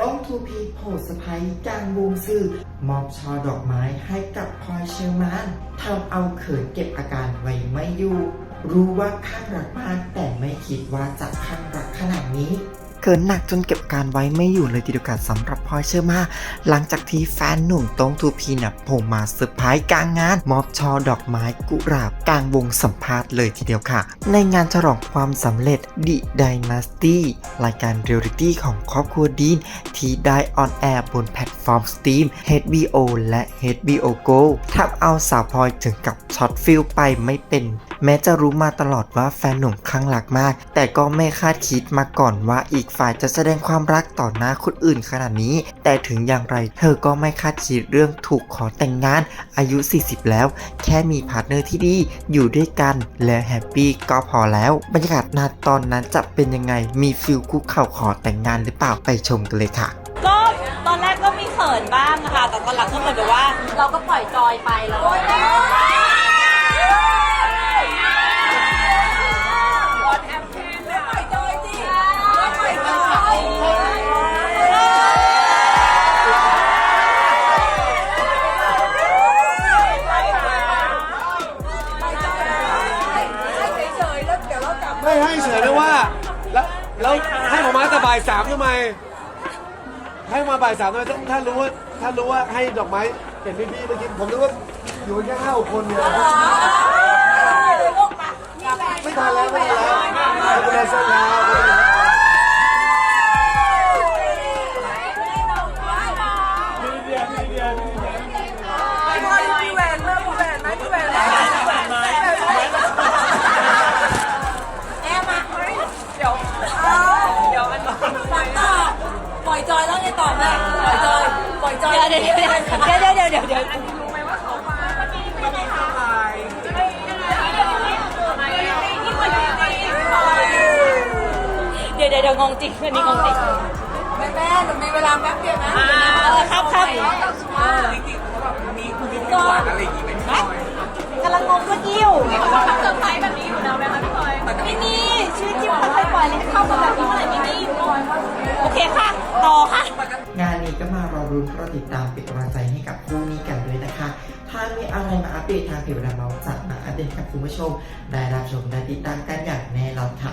ต้องทูพีโพสต์สะพายกลางวงสื่อมอบช่อดอกไม้ให้กับพลอยเชลมานทำเอาเขินเก็บอาการไว้ไม่อยู่ รู้ว่าข้างรักมากแต่ไม่คิดว่าจะข้างรักขนาดนี้ เขินหนักจนเก็บการไว้ไม่อยู่เลยทีเดียวกันสำหรับพลอยเชอร์มาหลังจากที่แฟนหนุ่มตรงทูพีนี่ยโผล่มาเซอร์ไพรส์กลางงาน มอบช่อดอกไม้กุหลาบกลางวงสัมภาษณ์เลยทีเดียวค่ะ ในงานฉลองความสำเร็จ The Dynasty รายการเรียลลิตี้ของครอบครัวดีนที่ได้ออนแอร์บนแพลตฟอร์มสตรีม HBO และ HBO Go ทำเอาสาวพลอยถึงกับช็อตฟิลไปไม่เป็น แม้จะรู้มาตลอดว่าแฟนหนุ่มคลั่งรักมาก แต่ก็ไม่คาดคิดมาก่อนว่าอีกฝ่ายจะแสดงความรักต่อหน้าคนอื่นขนาดนี้ แต่ถึงอย่างไร เธอก็ไม่คาดคิดเรื่องถูกขอแต่งงานอายุ 40 แล้ว แค่มีพาร์ทเนอร์ที่ดีอยู่ด้วยกันและแฮปปี้ก็พอแล้ว บรรยากาศณตอนนั้นจะเป็นยังไงมีฟิลคุกเข่าขอแต่งงานหรือเปล่าไปชมกันเลยค่ะก็ตอนแรกก็มีเขินบ้างนะคะแต่ตอนหลังก็เหมือนแบบว่า เราก็ปล่อยจอยไปแล้ว ไม่ให้เฉยเลยว่า แล้วแล้วให้ผมมาแต่บ่ายสามทำไม ให้มาบ่ายสามทำไมถ้าถ้ารู้ว่าถ้ารู้ว่าให้ดอกไม้เห็นพี่ๆเมื่อกี้ผมนึกว่าอยู่กันแค่ห้าหกคนเนี่ยไม่ทันแล้วไม่ทันแล้วไม่เป็นไรเส้นแล้ว เดี๋ยวเดี๋ยวเดี๋ยวเดี๋ยวเดี๋ยวเดี๋ยวรู้ไหมว่าเขามาเดี๋ยวเดี๋ยวเดี๋ยวงงจริงอันนี้งงจริงแม่แม่หนูมีเวลาแป๊บเดียวนะอ่าครับครับก็กำลังงงเมื่อกี้อยู่เซอร์ไพรส์แบบนี้อยู่แล้วไหมคะพี่พลอยไม่มีชีวิตจริงไม่เคยปล่อยเลยเข้ามาแบบนี้เมื่อไหร่ไม่มีโอเคค่ะ ต่อค่ะ มารอรุ้นรอติดตามเป็นกำลังใจให้กับคู่นี้กันด้วยนะคะ ถ้ามีอะไรมาอัปเดตทางเพจเวลาเราจัดมาอัปเดตกับคุณผู้ชม ได้รับชมได้ติดตามกันอย่างแน่นอนค่ะ